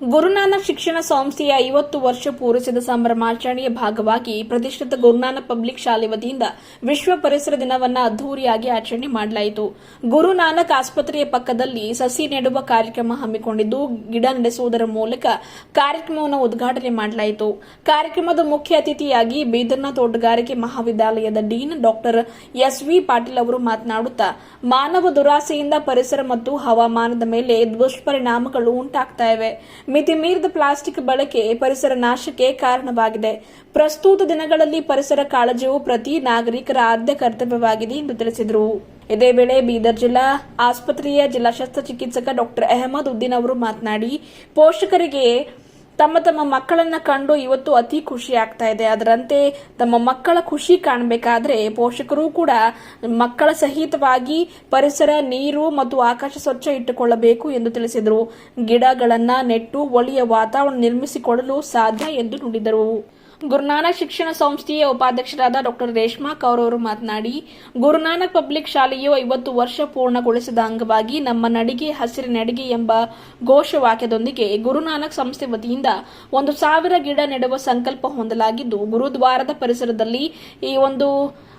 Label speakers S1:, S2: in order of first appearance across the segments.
S1: ಗುರುನಾನಕ್ ಶಿಕ್ಷಣ ಸಂಸ್ಥೆಯ ಐವತ್ತು ವರ್ಷ ಪೂರೈಸಿದ ಸಂಭ್ರಮಾಚರಣೆಯ ಭಾಗವಾಗಿ ಪ್ರತಿಷ್ಠಿತ ಗುರುನಾನಕ್ ಪಬ್ಲಿಕ್ ಶಾಲೆ ವತಿಯಿಂದ ವಿಶ್ವ ಪರಿಸರ ದಿನವನ್ನ ಅದ್ದೂರಿಯಾಗಿ ಆಚರಣೆ ಮಾಡಲಾಯಿತು. ಗುರುನಾನಕ್ ಆಸ್ಪತ್ರೆಯ ಪಕ್ಕದಲ್ಲಿ ಸಸಿ ನೆಡುವ ಕಾರ್ಯಕ್ರಮ ಹಮ್ಮಿಕೊಂಡಿದ್ದು, ಗಿಡ ನಡೆಸುವುದರ ಮೂಲಕ ಕಾರ್ಯಕ್ರಮವನ್ನು ಉದ್ಘಾಟನೆ ಮಾಡಲಾಯಿತು. ಕಾರ್ಯಕ್ರಮದ ಮುಖ್ಯ ಅತಿಥಿಯಾಗಿ ಬೀದರ್ನ ತೋಟಗಾರಿಕೆ ಮಹಾವಿದ್ಯಾಲಯದ dean doctor S V Patil ಅವರು ಮಾತನಾಡುತ್ತಾ, ಮಾನವ ದುರಾಸೆಯಿಂದ ಪರಿಸರ ಮತ್ತು ಹವಾಮಾನದ ಮೇಲೆ ದುಷ್ಪರಿಣಾಮಗಳು ಉಂಟಾಗ್ತಾ ಇವೆ. ಮಿತಿ ಮೀರಿದ ಪ್ಲಾಸ್ಟಿಕ್ ಬಳಕೆ ಪರಿಸರ ನಾಶಕ್ಕೆ ಕಾರಣವಾಗಿದೆ. ಪ್ರಸ್ತುತ ದಿನಗಳಲ್ಲಿ ಪರಿಸರ ಕಾಳಜಿಯು ಪ್ರತಿ ನಾಗರಿಕರ ಆದ್ಯ ಕರ್ತವ್ಯವಾಗಿದೆ ಎಂದು ತಿಳಿಸಿದರು. ಇದೇ ವೇಳೆ ಬೀದರ್ ಜಿಲ್ಲಾ ಆಸ್ಪತ್ರೆಯ ಜಿಲ್ಲಾ ಶಸ್ತ್ರಚಿಕಿತ್ಸಕ ಡಾಕ್ಟರ್ ಅಹಮದ್ ಉದ್ದೀನ್ ಅವರು ಮಾತನಾಡಿ, ಪೋಷಕರಿಗೆ ತಮ್ಮ ತಮ್ಮ ಮಕ್ಕಳನ್ನ ಕಂಡು ಇವತ್ತು ಅತಿ ಖುಷಿ ಆಗ್ತಾ ಇದೆ. ಅದರಂತೆ ತಮ್ಮ ಮಕ್ಕಳ ಖುಷಿ ಕಾಣಬೇಕಾದ್ರೆ ಪೋಷಕರು ಕೂಡ ಮಕ್ಕಳ ಸಹಿತವಾಗಿ ಪರಿಸರ, ನೀರು ಮತ್ತು ಆಕಾಶ ಸ್ವಚ್ಛ ಇಟ್ಟುಕೊಳ್ಳಬೇಕು ಎಂದು ತಿಳಿಸಿದರು. ಗಿಡಗಳನ್ನ ನೆಟ್ಟು ಒಳ್ಳೆಯ ವಾತಾವರಣ ನಿರ್ಮಿಸಿಕೊಳ್ಳಲು ಸಾಧ್ಯ ಎಂದು ನುಡಿದರು. ಗುರುನಾನಕ್ ಶಿಕ್ಷಣ ಸಂಸ್ಥೆಯ ಉಪಾಧ್ಯಕ್ಷರಾದ ಡಾಕ್ಟರ್ ರೇಷ್ಮಾ ಕೌರ್ ಅವರು ಮಾತನಾಡಿ, ಗುರುನಾನಕ್ ಪಬ್ಲಿಕ್ ಶಾಲೆಯು ಐವತ್ತು ವರ್ಷ ಪೂರ್ಣಗೊಳಿಸಿದ ಅಂಗವಾಗಿ ನಮ್ಮ ನಡಿಗೆ ಹಸಿರು ನಡಿಗೆ ಎಂಬ ಘೋಷವಾಕ್ಯದೊಂದಿಗೆ ಗುರುನಾನಕ್ ಸಂಸ್ಥೆ ವತಿಯಿಂದ ಒಂದು ಸಾವಿರ ಗಿಡ ನೆಡುವ ಸಂಕಲ್ಪ ಹೊಂದಲಾಗಿದ್ದು, ಗುರುದ್ವಾರದ ಪರಿಸರದಲ್ಲಿ ಈ ಒಂದು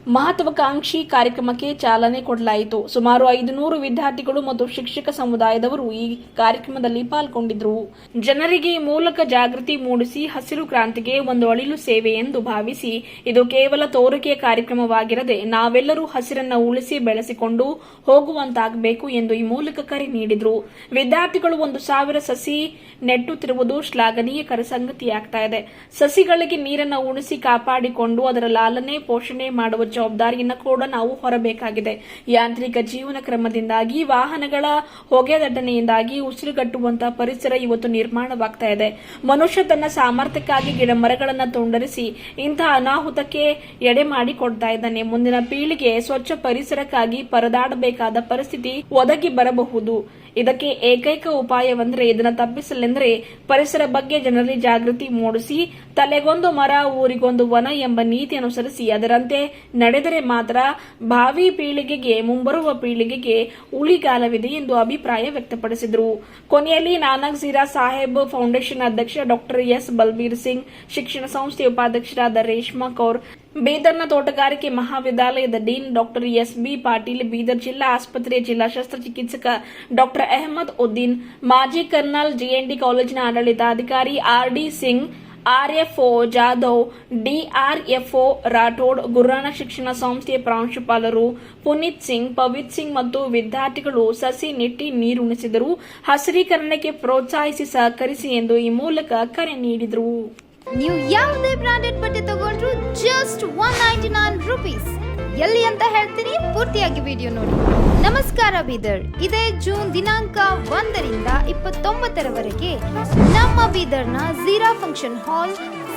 S1: ಮಹತ್ವಾಕಾಂಕ್ಷಿ ಕಾರ್ಯಕ್ರಮಕ್ಕೆ ಚಾಲನೆ ಕೊಡಲಾಯಿತು. ಸುಮಾರು ಐದುನೂರು ವಿದ್ಯಾರ್ಥಿಗಳು ಮತ್ತು ಶಿಕ್ಷಕ ಸಮುದಾಯದವರು ಈ ಕಾರ್ಯಕ್ರಮದಲ್ಲಿ ಪಾಲ್ಗೊಂಡಿದ್ದರು. ಜನರಿಗೆ ಮೂಲಕ ಜಾಗೃತಿ ಮೂಡಿಸಿ ಹಸಿರು ಕ್ರಾಂತಿಗೆ ಒಂದು ಅಳಿಲು ಸೇವೆ ಎಂದು ಭಾವಿಸಿ, ಇದು ಕೇವಲ ತೋರಿಕೆಯ ಕಾರ್ಯಕ್ರಮವಾಗಿರದೆ ನಾವೆಲ್ಲರೂ ಹಸಿರನ್ನ ಉಳಿಸಿ ಬೆಳೆಸಿಕೊಂಡು ಹೋಗುವಂತಾಗಬೇಕು ಎಂದು ಈ ಮೂಲಕ ಕರೆ ನೀಡಿದರು. ವಿದ್ಯಾರ್ಥಿಗಳು ಒಂದು ಸಾವಿರ ಸಸಿ ನೆಟ್ಟುತ್ತಿರುವುದು ಶ್ಲಾಘನೀಯ ಕರಸಂಗತಿಯಾಗ್ತಾ ಇದೆ. ಸಸಿಗಳಿಗೆ ನೀರನ್ನು ಉಣಿಸಿ ಕಾಪಾಡಿಕೊಂಡು ಅದರ ಲಾಲನೆ ಪೋಷಣೆ ಮಾಡುವ ಜವಾಬ್ದಾರಿಯನ್ನು ಕೂಡ ನಾವು ಹೊರಬೇಕಾಗಿದೆ. ಯಾಂತ್ರಿಕ ಜೀವನ ಕ್ರಮದಿಂದಾಗಿ, ವಾಹನಗಳ ಹೊಗೆ ದಟ್ಟಣೆಯಿಂದಾಗಿ ಉಸಿರುಗಟ್ಟುವಂತಹ ಪರಿಸರ ಇವತ್ತು ನಿರ್ಮಾಣವಾಗ್ತಾ ಇದೆ. ಮನುಷ್ಯ ತನ್ನ ಸಾಮರ್ಥ್ಯಕ್ಕಾಗಿ ಗಿಡ ಮರಗಳನ್ನು ತುಂಡರಿಸಿ ಇಂತಹ ಅನಾಹುತಕ್ಕೆ ಎಡೆ ಮಾಡಿ ಕೊಡ್ತಾ ಇದ್ದಾನೆ. ಮುಂದಿನ ಪೀಳಿಗೆ ಸ್ವಚ್ಛ ಪರಿಸರಕ್ಕಾಗಿ ಪರದಾಡಬೇಕಾದ ಪರಿಸ್ಥಿತಿ ಒದಗಿ ಬರಬಹುದು. ಇದಕ್ಕೆ ಏಕೈಕ ಉಪಾಯವೆಂದರೆ ಇದನ್ನ ತಪ್ಪಿಸಲೆಂದರೆ ಪರಿಸರ ಬಗ್ಗೆ ಜನರಲ್ಲಿ ಜಾಗೃತಿ ಮೂಡಿಸಿ, ತಲೆಗೊಂದು ಮರ, ಊರಿಗೊಂದು ವನ ಎಂಬ ನೀತಿ ಅನುಸರಿಸಿ ಅದರಂತೆ ನಡೆದರೆ ಮಾತ್ರ ಭಾವಿ ಪೀಳಿಗೆಗೆ, ಮುಂಬರುವ ಪೀಳಿಗೆಗೆ ಉಳಿಗಾಲವಿದೆ ಎಂದು ಅಭಿಪ್ರಾಯ ವ್ಯಕ್ತಪಡಿಸಿದರು. ಕೊನೆಯಲ್ಲಿ ನಾನಕ್ ಜೀರಾ ಸಾಹೇಬ್ ಫೌಂಡೇಶನ್ ಅಧ್ಯಕ್ಷ ಡಾಕ್ಟರ್ ಎಸ್ ಬಲ್ಬೀರ್ ಸಿಂಗ್, ಶಿಕ್ಷಣ ಸಂಸ್ಥೆ ಉಪಾಧ್ಯಕ್ಷರಾದ ರೇಷ್ಮಾ ಕೌರ್, ಬೀದರ್ನ ತೋಟಗಾರಿಕೆ ಮಹಾವಿದ್ಯಾಲಯದ dean doctor S B Patil, Bidar ಜಿಲ್ಲಾ ಆಸ್ಪತ್ರೆಯ ಜಿಲ್ಲಾ ಶಸ್ತ್ರಚಿಕಿತ್ಸಕ ಡಾಕ್ಟರ್ ಅಹಮದ್ ಉದ್ದೀನ್, ಮಾಜಿ ಕರ್ನಲ್ ಜಿಎನ್ಡಿ ಕಾಲೇಜಿನ ಆಡಳಿತಾಧಿಕಾರಿ R D Singh R F O, Jadhav, D R F O, Rathod ಗುರುರಾಣ ಶಿಕ್ಷಣ ಸಂಸ್ಥೆಯ ಪ್ರಾಂಶುಪಾಲರು ಪುನೀತ್ ಸಿಂಗ್, ಪವಿತ್ ಸಿಂಗ್ ಮತ್ತು ವಿದ್ಯಾರ್ಥಿಗಳು ಸಸಿ ನೆಟ್ಟಿ ನೀರುಣಿಸಿದರು. ಹಸಿರೀಕರಣಕ್ಕೆ ಪ್ರೋತ್ಸಾಹಿಸಿ ಸಹಕರಿಸಿ ಎಂದು ಈ ಮೂಲಕ ಕರೆ ನೀಡಿದರು.
S2: ನೀವು ಯಾವುದೇ ಬ್ರಾಂಡೆಡ್ ಬಟ್ಟೆ ತಗೊಂಡ್ರು just one ninety nine rupees ಎಲ್ಲಿ ಅಂತ ಹೇಳ್ತೀನಿ, ಪೂರ್ತಿಯಾಗಿ ವಿಡಿಯೋ ನೋಡಿ. ನಮಸ್ಕಾರ ಬೀದರ್. ಇದೇ ಜೂನ್ ದಿನಾಂಕ ಒಂದರಿಂದ ಇಪ್ಪತ್ತೊಂಬತ್ತರವರೆಗೆ ನಮ್ಮ ಬೀದರ್ನ Zeera function hall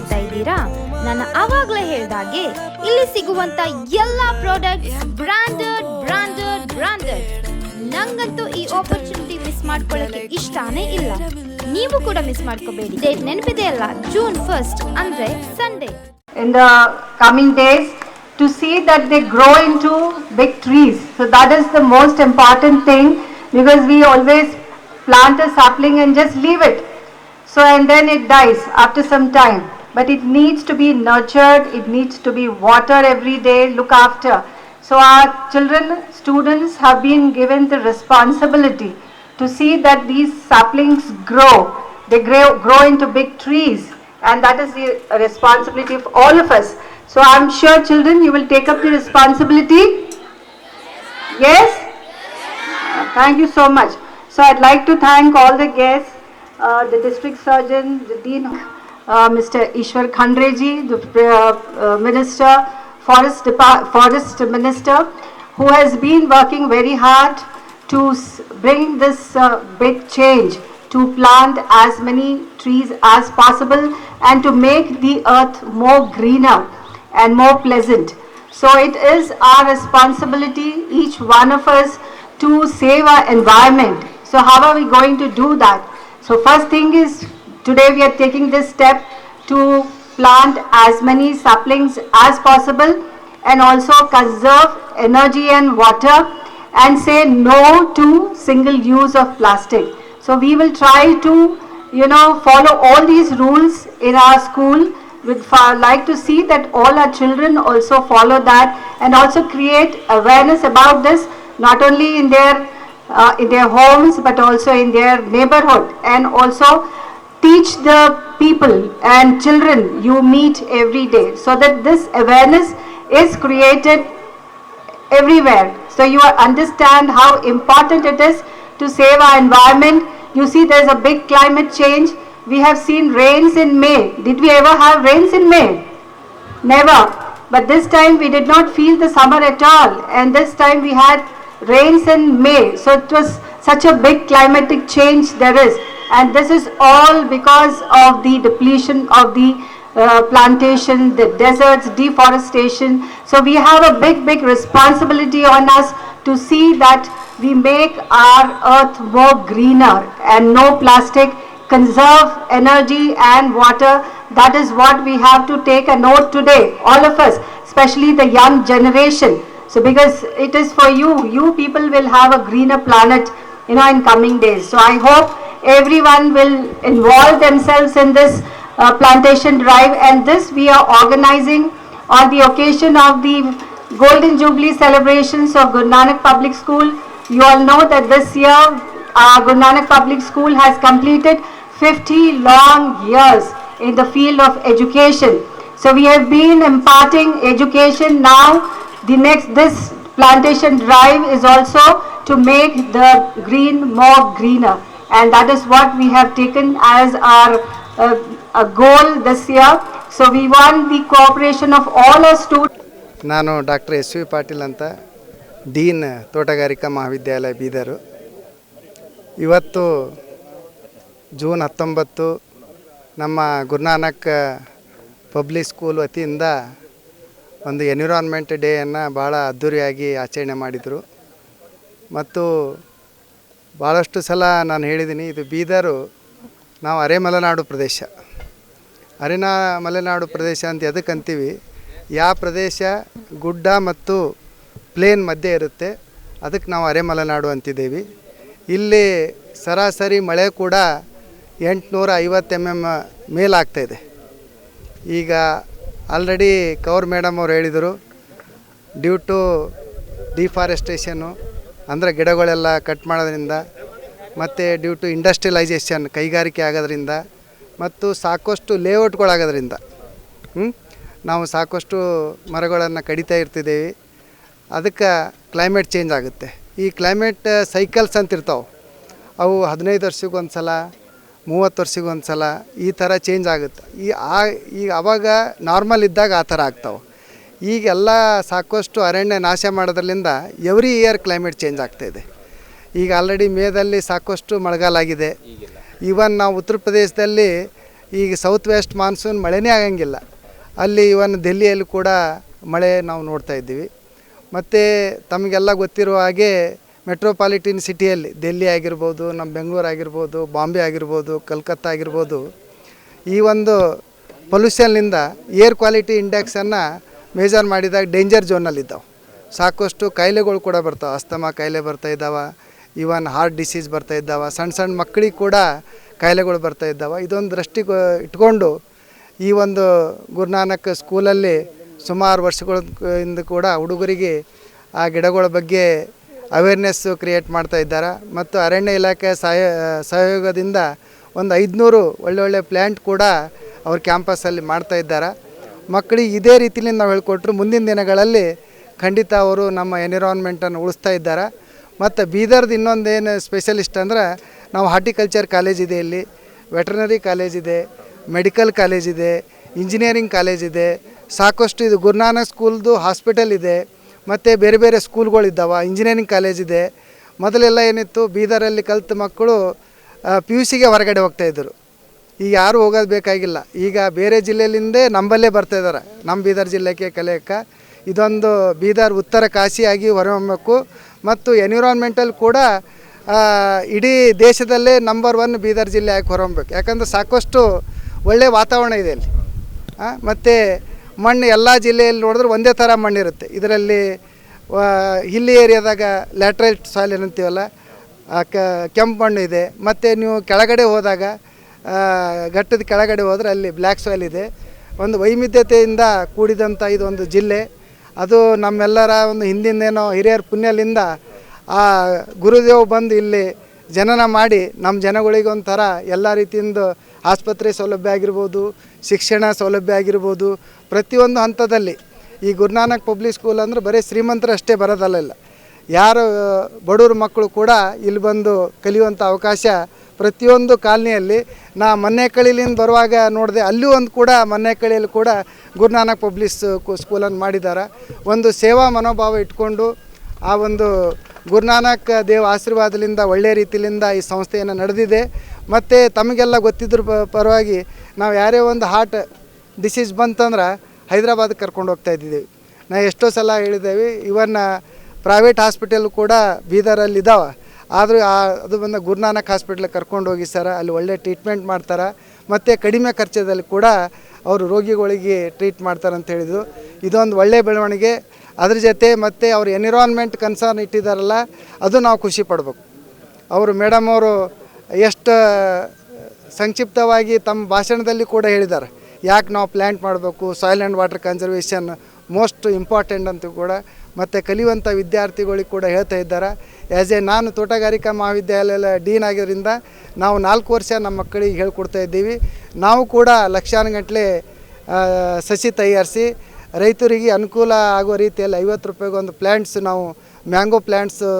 S2: ಮಾಡ್ತಾ ಇದ್ದೀರಾ ನಾನು ಆವಾಗಲೇ ಹೇಳ್ದಾಗೆ ಇಲ್ಲಿ ಸಿಗುವಂತ ಎಲ್ಲ ಪ್ರಾಡಕ್ಟ್ ಬ್ರಾಂಡೆಡ್ ಬ್ರಾಂಡೆಡ್ ಬ್ರಾಂಡೆಡ್ ನಂಗಂತೂ ಈ ಆಪರ್ಚುನಿಟಿ ಮಿಸ್ ಮಾಡ್ಕೊಳ್ಳೋಕೆ ಇಷ್ಟಾನೇ ಇಲ್ಲ ನೀವು ಕೂಡ ಮಿಸ್ ಮಾಡ್ಕೋಬೇಡಿ ಡೇಟ್ ನೆನಪಿದೆಯಲ್ಲ ಜೂನ್ ಫಸ್ಟ್ ಅಂದ್ರೆ Sunday
S3: in the coming days to to see that they grow into big trees. So that is the most important thing because we always plant a sapling and just leave it. So and then it dies after some time. But it needs to be nurtured, it needs to be watered every day, look after. So our children, students have been given the responsibility to see that these saplings grow. They grow, grow into big trees and that is the responsibility of all of us. So I'm sure children, you will take up the responsibility. Yes? Thank you so much. So I'd like to thank all the guests, uh, the district surgeon, the dean, Mr. Ishwar Khandreji, the uh, uh, minister, forest forest minister, who has been working very hard to bring this uh, big change to plant as many trees as possible and to make the earth more greener and more pleasant. So it is our responsibility, each one of us, to save our environment. So how are we going to do that? So first thing is, today we are taking this step to plant as many saplings as possible and also conserve energy and water and say no to single use of plastic. So we will try to, you know, follow all these rules in our school. We'd like to see that all our children also follow that and also create awareness about this, not only in their uh, in their homes but also in their neighborhood and also teach the people and children you meet every day so that this awareness is created everywhere. So you understand how important it is to save our environment. You see there's a big climate change. We have seen rains in May. Did we ever have rains in May? Never. But this time we did not feel the summer at all. And this time we had rains in May. So it was such a big climatic change there is. And this is all because of the depletion of the uh, plantation, the deserts, deforestation. So we have a big, big responsibility on us to see that we make our earth more greener and no plastic, conserve energy and water. That is what we have to take a note today, all of us, especially the young generation. So because it is for you, you people will have a greener planet, you know, in coming days. So I hope everyone will involve themselves in this uh, plantation drive and this we are organizing on the occasion of the Golden Jubilee celebrations of Guru Public School. You all know that this year Nanak Public School has completed 50 long years in the field of education. So we have been imparting education now. The next, this plantation drive is also to make the green more greener. And that is what we have taken as our uh, goal this year. So we want the cooperation of all our students.
S4: ನಾನು doctor S V Patil ಅಂತ dean ತೋಟಗಾರಿಕಾ ಮಹಾವಿದ್ಯಾಲಯ ಬೀದರು ಇವತ್ತು June ಹತ್ತೊಂಬತ್ತು ನಮ್ಮ Guru Nanak public school ವತಿಯಿಂದ ಒಂದು environment ಡೇಯನ್ನು ಭಾಳ ಅದ್ಧೂರಿಯಾಗಿ ಆಚರಣೆ ಮಾಡಿದರು ಮತ್ತು ಭಾಳಷ್ಟು ಸಲ ನಾನು ಹೇಳಿದ್ದೀನಿ, ಇದು ಬೀದರು, ನಾವು ಅರೆಮಲೆನಾಡು ಪ್ರದೇಶ. ಅರೆನಾ ಮಲೆನಾಡು ಪ್ರದೇಶ ಅಂತ ಎದಕ್ಕೆ ಅಂತೀವಿ? ಯಾವ ಪ್ರದೇಶ ಗುಡ್ಡ ಮತ್ತು ಪ್ಲೇನ್ ಮಧ್ಯೆ ಇರುತ್ತೆ, ಅದಕ್ಕೆ ನಾವು ಅರೆಮಲೆನಾಡು ಅಂತಿದ್ದೀವಿ. ಇಲ್ಲಿ ಸರಾಸರಿ ಮಳೆ ಕೂಡ ಎಂಟುನೂರ ಐವತ್ತು ಎಂ ಎಂ ಮೇಲಾಗ್ತಾಯಿದೆ ಈಗ ಆಲ್ರೆಡಿ ಕವರ್ ಮೇಡಮ್ ಅವ್ರು ಹೇಳಿದರು ಡ್ಯೂ ಟು ಡಿಫಾರೆಸ್ಟೇಷನ್ನು ಅಂದರೆ ಗಿಡಗಳೆಲ್ಲ ಕಟ್ ಮಾಡೋದ್ರಿಂದ ಮತ್ತು ಡ್ಯೂ ಟು ಇಂಡಸ್ಟ್ರಿಯಲೈಸೇಷನ್ ಕೈಗಾರಿಕೆ ಆಗೋದ್ರಿಂದ ಮತ್ತು ಸಾಕಷ್ಟು ಲೇಔಟ್ಗಳಾಗೋದ್ರಿಂದ? ನಾವು ಸಾಕಷ್ಟು ಮರಗಳನ್ನು ಕಡಿತಾ ಇರ್ತಿದ್ದೀವಿ. ಅದಕ್ಕೆ ಕ್ಲೈಮೇಟ್ ಚೇಂಜ್ ಆಗುತ್ತೆ. ಈ ಕ್ಲೈಮೇಟ್ ಸೈಕಲ್ಸ್ ಅಂತ ಇರ್ತಾವೆ. ಅವು ಹದಿನೈದು ವರ್ಷಕ್ಕೊಂದು ಸಲ ಮೂವತ್ತು ವರ್ಷಕ್ಕೊಂದು ಸಲ ಈ ಥರ ಚೇಂಜ್ ಆಗುತ್ತೆ. ಈ ಆ, ಈಗ ಅವಾಗ ನಾರ್ಮಲ್ ಇದ್ದಾಗ ಆ ಥರ ಆಗ್ತಾವೆ. ಈಗೆಲ್ಲ ಸಾಕಷ್ಟು ಅರಣ್ಯ ನಾಶ ಮಾಡೋದ್ರಿಂದ ಎವ್ರಿ ಇಯರ್ ಕ್ಲೈಮೇಟ್ ಚೇಂಜ್ ಆಗ್ತಾಯಿದೆ ಈಗ ಆಲ್ರೆಡಿ ಮೇದಲ್ಲಿ ಸಾಕಷ್ಟು ಮಳೆಗಾಲ ಆಗಿದೆ ಇವನ್ ನಾವು ಉತ್ತರ ಪ್ರದೇಶದಲ್ಲಿ ಈಗ ಸೌತ್ ವೆಸ್ಟ್ ಮಾನ್ಸೂನ್ ಮಳೆನೇ ಆಗಂಗಿಲ್ಲ. ಅಲ್ಲಿ ಇವನ್ ದೆಹಲಿಯಲ್ಲಿ ಕೂಡ ಮಳೆ ನಾವು ನೋಡ್ತಾ ಇದ್ದೀವಿ. ಮತ್ತು ತಮಗೆಲ್ಲ ಗೊತ್ತಿರುವ ಹಾಗೆ ಮೆಟ್ರೋಪಾಲಿಟಿನ್ ಸಿಟಿಯಲ್ಲಿ ದೆಹಲಿ ಆಗಿರ್ಬೋದು, ನಮ್ಮ ಬೆಂಗಳೂರು ಆಗಿರ್ಬೋದು, ಬಾಂಬೆ ಆಗಿರ್ಬೋದು, ಕಲ್ಕತ್ತಾ ಆಗಿರ್ಬೋದು ಈ ಒಂದು ಪೊಲ್ಯೂಷನ್ನಿಂದ ಏರ್ ಕ್ವಾಲಿಟಿ ಇಂಡೆಕ್ಸನ್ನು ಮೇಜರ್ ಮಾಡಿದಾಗ ಡೇಂಜರ್ ಝೋನಲ್ಲಿದ್ದಾವೆ ಸಾಕಷ್ಟು ಕಾಯಿಲೆಗಳು ಕೂಡ ಬರ್ತಾವೆ. ಅಸ್ತಮ ಕಾಯಿಲೆ ಬರ್ತಾ ಇದ್ದಾವೆ. ಈವನ್ ಹಾರ್ಟ್ ಡಿಸೀಸ್ ಬರ್ತಾ ಇದ್ದಾವೆ. ಸಣ್ಣ ಸಣ್ಣ ಮಕ್ಕಳಿಗೆ ಕೂಡ ಕಾಯಿಲೆಗಳು ಬರ್ತಾ ಇದ್ದಾವೆ. ಇದೊಂದು ದೃಷ್ಟಿ ಇಟ್ಕೊಂಡು ಈ ಒಂದು ಗುರುನಾನಕ್ ಸ್ಕೂಲಲ್ಲಿ ಸುಮಾರು ವರ್ಷಗಳಿಂದ ಕೂಡ ಹುಡುಗರಿಗೆ ಆ ಗಿಡಗಳ ಬಗ್ಗೆ ಅವೇರ್ನೆಸ್ಸು ಕ್ರಿಯೇಟ್ ಮಾಡ್ತಾ ಇದ್ದಾರೆ. ಮತ್ತು ಅರಣ್ಯ ಇಲಾಖೆ ಸಹಯ ಸಹಯೋಗದಿಂದ ಒಂದು ಐದುನೂರು ಒಳ್ಳೊಳ್ಳೆ ಪ್ಲ್ಯಾಂಟ್ ಕೂಡ ಅವ್ರ ಕ್ಯಾಂಪಸ್ಸಲ್ಲಿ ಮಾಡ್ತಾ ಇದ್ದಾರೆ. ಮಕ್ಕಳಿಗೆ ಇದೇ ರೀತಿಯಲ್ಲಿ ನಾವು ಹೇಳ್ಕೊಟ್ರು ಮುಂದಿನ ದಿನಗಳಲ್ಲಿ ಖಂಡಿತ ಅವರು ನಮ್ಮ ಎನ್ವಿರಾನ್ಮೆಂಟನ್ನು ಉಳಿಸ್ತಾ ಇದ್ದಾರೆ. ಮತ್ತು ಬೀದರ್ದು ಇನ್ನೊಂದೇನು ಸ್ಪೆಷಲಿಸ್ಟ್ ಅಂದ್ರೆ ನಾವು ಹಾರ್ಟಿಕಲ್ಚರ್ ಕಾಲೇಜ್ ಇದೆ ಇಲ್ಲಿ ವೆಟರ್ನರಿ ಕಾಲೇಜ್ ಇದೆ ಮೆಡಿಕಲ್ ಕಾಲೇಜ್ ಇದೆ ಇಂಜಿನಿಯರಿಂಗ್ ಕಾಲೇಜ್ ಇದೆ. ಸಾಕಷ್ಟು ಇದು ಗುರುನಾನಕ್ ಸ್ಕೂಲ್ದು ಹಾಸ್ಪಿಟಲ್ ಇದೆ, ಮತ್ತು ಬೇರೆ ಬೇರೆ ಸ್ಕೂಲ್ಗಳಿದ್ದಾವೆ ಇಂಜಿನಿಯರಿಂಗ್ ಕಾಲೇಜ್ ಇದೆ. ಮೊದಲೆಲ್ಲ ಏನಿತ್ತು, ಬೀದರಲ್ಲಿ ಕಲಿತ ಮಕ್ಕಳು ಪಿ ಯು ಸಿಗೆ ಹೊರಗಡೆ ಹೋಗ್ತಾಯಿದ್ರು ಈಗ ಯಾರು ಹೋಗೋದು ಬೇಕಾಗಿಲ್ಲ. ಈಗ ಬೇರೆ ಜಿಲ್ಲೆಲಿಂದೆ ನಂಬಲ್ಲೇ ಬರ್ತಾ ಇದ್ದಾರೆ. ನಮ್ಮ ಬೀದರ್ ಜಿಲ್ಲೆಗೆ ಕಲಿಯೋಕ್ಕೆ. ಇದೊಂದು ಬೀದರ್ ಉತ್ತರ ಕಾಶಿಯಾಗಿ ಹೊರಹೊಮ್ಮಬೇಕು ಮತ್ತು ಎನ್ವಿರಾನ್ಮೆಂಟಲ್ಲಿ ಕೂಡ ಇಡೀ ದೇಶದಲ್ಲೇ ನಂಬರ್ ಒನ್ ಬೀದರ್ ಜಿಲ್ಲೆ ಆಗಿ ಹೊರಹೊಮ್ಮಬೇಕು. ಯಾಕಂದ್ರೆ ಸಾಕಷ್ಟು ಒಳ್ಳೆಯ ವಾತಾವರಣ ಇದೆ ಅಲ್ಲಿ. ಮತ್ತು ಮಣ್ಣು ಎಲ್ಲ ಜಿಲ್ಲೆಯಲ್ಲಿ ನೋಡಿದ್ರೆ ಒಂದೇ ಥರ ಮಣ್ಣಿರುತ್ತೆ. ಇದರಲ್ಲಿ ಹಿಲ್ಲಿ ಏರಿಯಾದಾಗ ಲ್ಯಾಟ್ರೈಟ್ ಸಾಯಿಲ್ ಏನಂತೀವಲ್ಲ ಕ, ಕೆಂಪು ಮಣ್ಣು ಇದೆ. ಮತ್ತು ನೀವು ಕೆಳಗಡೆ ಹೋದಾಗ ಘಟ್ಟದ ಕೆಳಗಡೆ ಹೋದರೆ ಅಲ್ಲಿ ಬ್ಲ್ಯಾಕ್ ಸಾಯಿಲ್ ಇದೆ. ಒಂದು ವೈವಿಧ್ಯತೆಯಿಂದ ಕೂಡಿದಂಥ ಇದೊಂದು ಜಿಲ್ಲೆ. ಅದು ನಮ್ಮೆಲ್ಲರ ಒಂದು ಹಿಂದಿಂದೇನೋ ಹಿರಿಯರ ಪುಣ್ಯಲಿಂದ ಆ ಗುರುದೇವ್ ಬಂದು ಇಲ್ಲಿ ಜನನ ಮಾಡಿ ನಮ್ಮ ಜನಗಳಿಗೆ ಒಂಥರ ಎಲ್ಲ ರೀತಿಯಿಂದ ಆಸ್ಪತ್ರೆ ಸೌಲಭ್ಯ ಆಗಿರ್ಬೋದು, ಶಿಕ್ಷಣ ಸೌಲಭ್ಯ ಆಗಿರ್ಬೋದು, ಪ್ರತಿಯೊಂದು ಹಂತದಲ್ಲಿ. ಈ ಗುರುನಾನಕ್ ಪಬ್ಲಿಕ್ ಸ್ಕೂಲ್ ಅಂದ್ರೆ ಬರೀ ಶ್ರೀಮಂತರು ಅಷ್ಟೇ ಬರೋದಲ್ಲ ಯಾರು ಬಡವ್ರ ಮಕ್ಕಳು ಕೂಡ ಇಲ್ಲಿ ಬಂದು ಕಲಿಯುವಂಥ ಅವಕಾಶ ಪ್ರತಿಯೊಂದು ಕಾಲನಿಯಲ್ಲಿ ನಾ ಮನೆ ಕಳಿಲಿಂದ ಬರುವಾಗ ನೋಡಿದೆ ಅಲ್ಲೂ ಒಂದು ಕೂಡ ಮನೆ ಕಳಿಯಲ್ಲಿ ಕೂಡ ಗುರುನಾನಕ್ ಪಬ್ಲಿಕ್ ಸ್ಕೂಲನ್ನು ಮಾಡಿದ್ದಾರೆ. ಒಂದು ಸೇವಾ ಮನೋಭಾವ ಇಟ್ಕೊಂಡು ಆ ಒಂದು ಗುರುನಾನಕ್ ದೇವ ಆಶೀರ್ವಾದದಿಂದ ಒಳ್ಳೆಯ ರೀತಿಯಿಂದ ಈ ಸಂಸ್ಥೆಯನ್ನು ನಡೆದಿದೆ. ಮತ್ತು ತಮಗೆಲ್ಲ ಗೊತ್ತಿದ್ರ ಪರವಾಗಿ ನಾವು ಯಾರೇ ಒಂದು ಹಾರ್ಟ್ ಡಿಸೀಸ್ ಬಂತಂದ್ರೆ ಹೈದರಾಬಾದ್ಗೆ ಕರ್ಕೊಂಡು ಹೋಗ್ತಾ ಇದ್ದೀವಿ ನಾ ಎಷ್ಟೋ ಸಲ ಹೇಳಿದ್ದೇವೆ, ಇವನ್ನ ಪ್ರೈವೇಟ್ ಹಾಸ್ಪಿಟಲ್ ಕೂಡ ಬೀದರಲ್ಲಿ ಇದ್ದಾವೆ ಆದರೂ ಅದು ಬಂದ ಗುರುನಾನಕ್ ಹಾಸ್ಪಿಟ್ಲಿಗೆ ಕರ್ಕೊಂಡು ಹೋಗಿ ಸರ, ಅಲ್ಲಿ ಒಳ್ಳೆ ಟ್ರೀಟ್ಮೆಂಟ್ ಮಾಡ್ತಾರೆ. ಮತ್ತು ಕಡಿಮೆ ಖರ್ಚದಲ್ಲಿ ಕೂಡ ಅವರು ರೋಗಿಗಳಿಗೆ ಟ್ರೀಟ್ ಮಾಡ್ತಾರೆ ಅಂತ ಹೇಳಿದರು. ಇದೊಂದು ಒಳ್ಳೆಯ ಬೆಳವಣಿಗೆ. ಅದ್ರ ಜೊತೆ ಮತ್ತು ಅವ್ರು ಎನ್ವಿರಾನ್ಮೆಂಟ್ ಕನ್ಸರ್ನ್ ಇಟ್ಟಿದ್ದಾರಲ್ಲ ಅದು ನಾವು ಖುಷಿ ಪಡ್ಬೇಕು. ಅವರು ಮೇಡಮ್ ಅವರು ಎಷ್ಟು ಸಂಕ್ಷಿಪ್ತವಾಗಿ ತಮ್ಮ ಭಾಷಣದಲ್ಲಿ ಕೂಡ ಹೇಳಿದ್ದಾರೆ. ಯಾಕೆ ನಾವು ಪ್ಲ್ಯಾಂಟ್ ಮಾಡಬೇಕು? Soil and water conservation most important ಅಂತ ಕೂಡ. ಮತ್ತು ಕಲಿಯುವಂಥ ವಿದ್ಯಾರ್ಥಿಗಳಿಗೆ ಕೂಡ ಹೇಳ್ತಾ ಇದ್ದಾರೆ. ಆ್ಯಸ್ ಎ ನಾನು ತೋಟಗಾರಿಕಾ ಮಹಾವಿದ್ಯಾಲಯ ಡೀನ್ ಆಗಿರೋದ್ರಿಂದ ನಾವು ನಾಲ್ಕು ವರ್ಷ ನಮ್ಮ ಮಕ್ಕಳಿಗೆ ಹೇಳ್ಕೊಡ್ತಾ ಇದ್ದೀವಿ. ನಾವು ಕೂಡ ಲಕ್ಷಾನುಗಟ್ಟಲೆ ಸಸಿ ತಯಾರಿಸಿ ರೈತರಿಗೆ ಅನುಕೂಲ ಆಗೋ ರೀತಿಯಲ್ಲಿ ಐವತ್ತು ರೂಪಾಯಿಗೆ ಒಂದು ಪ್ಲ್ಯಾಂಟ್ಸ್ ನಾವು ಮ್ಯಾಂಗೋ ಪ್ಲ್ಯಾಂಟ್ಸು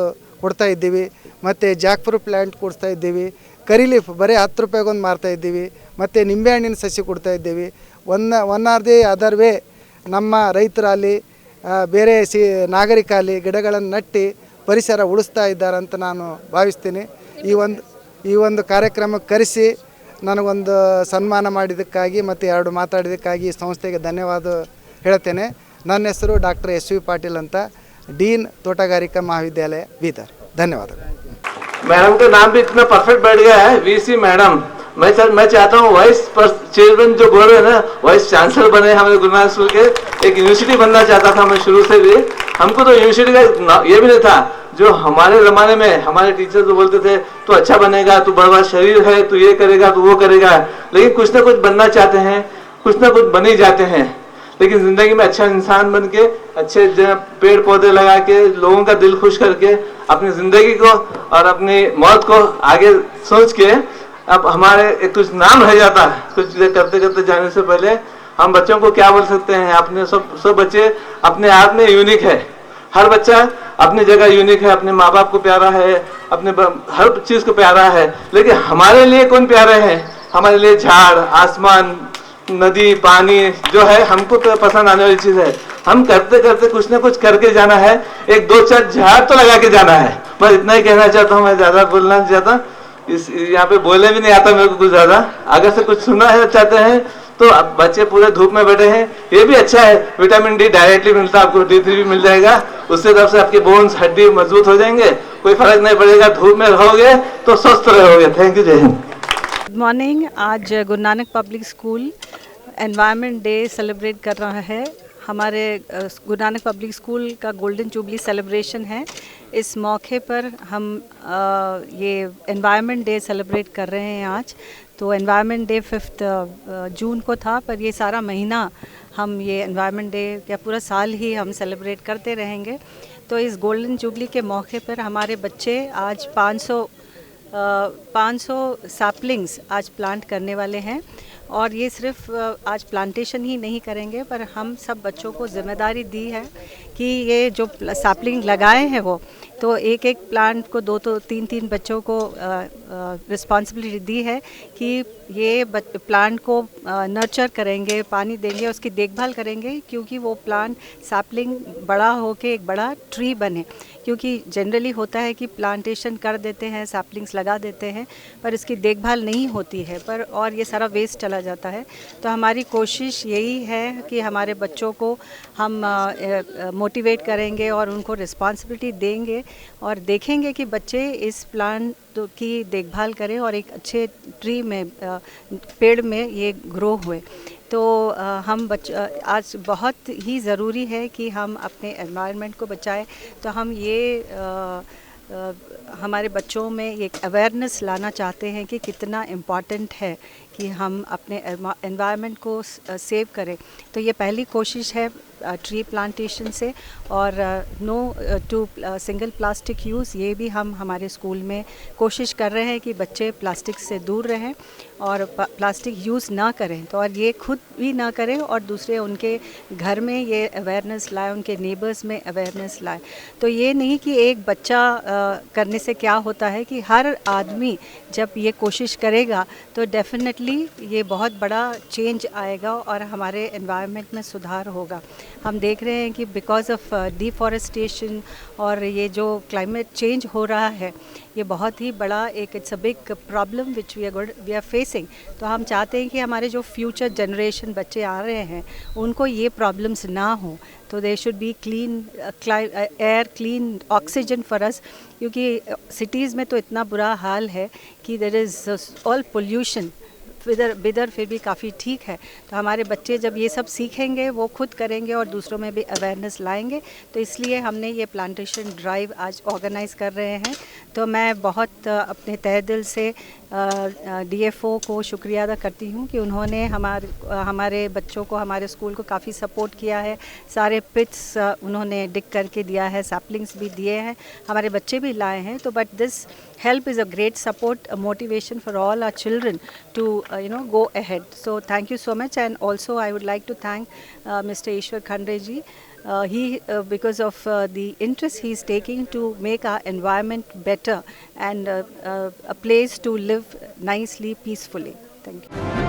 S4: ಕೊಡ್ತಾ ಇದ್ದೀವಿ. ಮತ್ತು ಜಾಕ್ಫ್ರೂ ಪ್ಲ್ಯಾಂಟ್ ಕೊಡ್ತಾ ಇದ್ದೀವಿ. ಕರಿಲೀಫ್ ಬರೀ ಹತ್ತು ರೂಪಾಯಿಗೊಂದು ಮಾರ್ತಾ ಇದ್ದೀವಿ. ಮತ್ತು ನಿಂಬೆಹಣ್ಣಿನ ಸಸಿ ಕೊಡ್ತಾ ಇದ್ದೀವಿ. One one or the other way ನಮ್ಮ ರೈತರಲ್ಲಿ ಬೇರೆ ಸಿ ನಾಗರಿಕರಲ್ಲಿ ಗಿಡಗಳನ್ನು ನಟ್ಟಿ ಪರಿಸರ ಉಳಿಸ್ತಾ ಇದ್ದಾರೆ ಅಂತ ನಾನು ಭಾವಿಸ್ತೀನಿ ಈ ಒಂದು ಈ ಒಂದು ಕಾರ್ಯಕ್ರಮಕ್ಕೆ ಕರೆಸಿ ನನಗೊಂದು ಸನ್ಮಾನ ಮಾಡಿದ್ದಕ್ಕಾಗಿ ಮತ್ತು ಎರಡು ಮಾತಾಡಿದ್ದಕ್ಕಾಗಿ ಈ ಸಂಸ್ಥೆಗೆ ಧನ್ಯವಾದ ಹೇಳ್ತೇನೆ ನನ್ನ ಹೆಸರು ಡಾಕ್ಟರ್ ಎಸ್ ವಿ ಪಾಟೀಲ್ ಅಂತ ಡೀನ್ ತೋಟಗಾರಿಕಾ ಮಹಾವಿದ್ಯಾಲಯ ಬೀದರ್ ಧನ್ಯವಾದಗಳು
S5: मैडम का नाम भी इतना परफेक्ट बैठ गया है वीसी मैडम मैं सर, मैं चाहता हूँ वाइस चेयरमैन जो बोल रहे हैं ना, वाइस चांसलर बने हमारे गुरु नानक स्कूल के। एक यूनिवर्सिटी बनना चाहता था मैं शुरू से भी। हमको तो यूनिवर्सिटी का ये भी नहीं था। जो हमारे जमाने में हमारे टीचर तो बोलते थे, तू अच्छा बनेगा, तू बड़ा शरीर है, तू ये करेगा, तू वो करेगा। लेकिन कुछ ना कुछ बनना चाहते हैं, कुछ ना कुछ बन ही जाते हैं। लेकिन ज़िंदगी में अच्छा इंसान बन के, अच्छे पेड़ पौधे लगा के, लोगों का दिल खुश करके, अपनी ज़िंदगी को और अपनी मौत को आगे सोच के अब हमारे कुछ नाम रह जाता है। कुछ करते करते जाने से पहले हम बच्चों को क्या बोल सकते हैं? अपने सब सब बच्चे अपने आप में यूनिक है। हर बच्चा अपनी जगह यूनिक है, अपने माँ बाप को प्यारा है, अपने हर चीज़ को प्यारा है। लेकिन हमारे लिए कौन प्यारे हैं? हमारे लिए झाड़, आसमान, नदी, पानी, जो है, हमको तो पसंद आने वाली चीज़ है। हम करते करते कुछ ना कुछ करके जाना है। एक दो चार झाड़ तो लगा के जाना है। बस इतना ही कहना चाहता हूँ, मैं ज़्यादा बोलना चाहता। इस यहाँ पे बोलने भी नहीं आता मेरे को कुछ ज़्यादा। अगर से कुछ सुनना है, चाहते हैं तो अब बच्चे पूरे धूप में बैठे हैं। ये भी अच्छा है, विटामिन डी डायरेक्टली मिलता है आपको, डी थ्री भी मिल जाएगा। उससे तरफ़ से आपके बोन्स हड्डी मज़बूत हो जाएँगे। कोई फ़र्क नहीं पड़ेगा, धूप में रहोगे तो स्वस्थ रहोगे। थैंक यू जय हिंद
S3: गुड मॉर्निंग आज Guru Nanak public school environment day celebrate कर रहा है। हमारे गुरु नानक पब्लिक स्कूल का गोल्डन जुबली सेलिब्रेशन है। इस मौके पर हम अ, ये एनवायरनमेंट डे सेलिब्रेट कर रहे हैं आज। तो एनवायरनमेंट डे फिफ्थ जून को था पर ये सारा महीना हम ये एनवायरनमेंट डे या पूरा साल ही हम सेलिब्रेट करते रहेंगे। तो इस गोल्डन जुबली के मौके पर हमारे बच्चे आज 500 पाँच सौ सैपलिंग्स आज प्लांट करने वाले हैं। और ये सिर्फ़ आज प्लांटेशन ही नहीं करेंगे, पर हम सब बच्चों को ज़िम्मेदारी दी है कि ये जो सैपलिंग लगाए हैं वो तो एक एक प्लांट को दो तो तीन तीन बच्चों को रिस्पॉन्सिबिलिटी दी है कि ये प्लांट को नर्चर करेंगे, पानी देंगे, उसकी देखभाल करेंगे, क्योंकि वो प्लांट सैपलिंग बड़ा होके एक बड़ा ट्री बने। क्योंकि जनरली होता है कि प्लांटेशन कर देते हैं सैपलिंग्स लगा देते हैं, पर इसकी देखभाल नहीं होती है, पर और ये सारा वेस्ट चला जाता है। तो हमारी कोशिश यही है कि हमारे बच्चों को हम मोटिवेट करेंगे और उनको रिस्पॉन्सिबिलिटी देंगे और देखेंगे कि बच्चे इस प्लांट की देखभाल करें और एक अच्छे ट्री में पेड़ में ये ग्रो हुए। तो हम बच आज बहुत ही ज़रूरी है कि हम अपने एनवायरनमेंट को बचाएँ। तो हम ये आ, आ, हमारे बच्चों में एक अवेयरनेस लाना चाहते हैं कि कितना इंपॉर्टेंट है कि हम अपने एनवायरनमेंट को सेव करें। तो ये पहली कोशिश है ट्री प्लांटेशन से और no to single plastic use ये भी हम हमारे स्कूल में कोशिश कर रहे हैं कि बच्चे प्लास्टिक से दूर रहें और प्लास्टिक यूज़ ना करें। तो और ये खुद भी ना करें और दूसरे उनके घर में ये अवेयरनेस लाए, उनके नेबर्स में अवेयरनेस लाए। तो ये नहीं कि एक बच्चा करने से क्या होता है कि हर आदमी जब ये कोशिश करेगा तो डेफिनेटली ये बहुत बड़ा चेंज आएगा और हमारे एनवायरनमेंट में सुधार होगा। हम देख रहे हैं कि बिकॉज़ ऑफ़ डिफॉरेस्टेशन और ये जो क्लाइमेट चेंज हो रहा है, ये बहुत ही बड़ा एक it's a big problem which we are we are facing तो हम चाहते हैं कि हमारे जो फ्यूचर जनरेशन बच्चे आ रहे हैं, उनको ये प्रॉब्लम्स ना हो। तो they should be clean air clean oxygen for us क्योंकि सिटीज़ में तो इतना बुरा हाल है कि देर इज़ ऑल पोल्यूशन विदर बिदर फिर भी काफ़ी ठीक है। तो हमारे बच्चे जब ये सब सीखेंगे, वो खुद करेंगे और दूसरों में भी अवेयरनेस लाएँगे। तो इसलिए हमने ये प्लांटेशन ड्राइव आज ऑर्गेनाइज़ कर रहे हैं। तो मैं बहुत अपने तहदिल से डीएफओ को शुक्रिया अदा करती हूँ कि उन्होंने हमारे हमारे बच्चों को हमारे स्कूल को काफ़ी सपोर्ट किया है। सारे पिट्स उन्होंने डिक करके दिया है सैपलिंग्स भी दिए हैं। हमारे बच्चे भी लाए हैं तो but this help is a great support motivation for all are children to you know go ahead so thank you so much and also I would like to thank mister Ishwar Khande ji uh, uh, he uh, because of uh, the interest he is taking to make our environment better and uh, uh, a place to live nicely peacefully. Thank you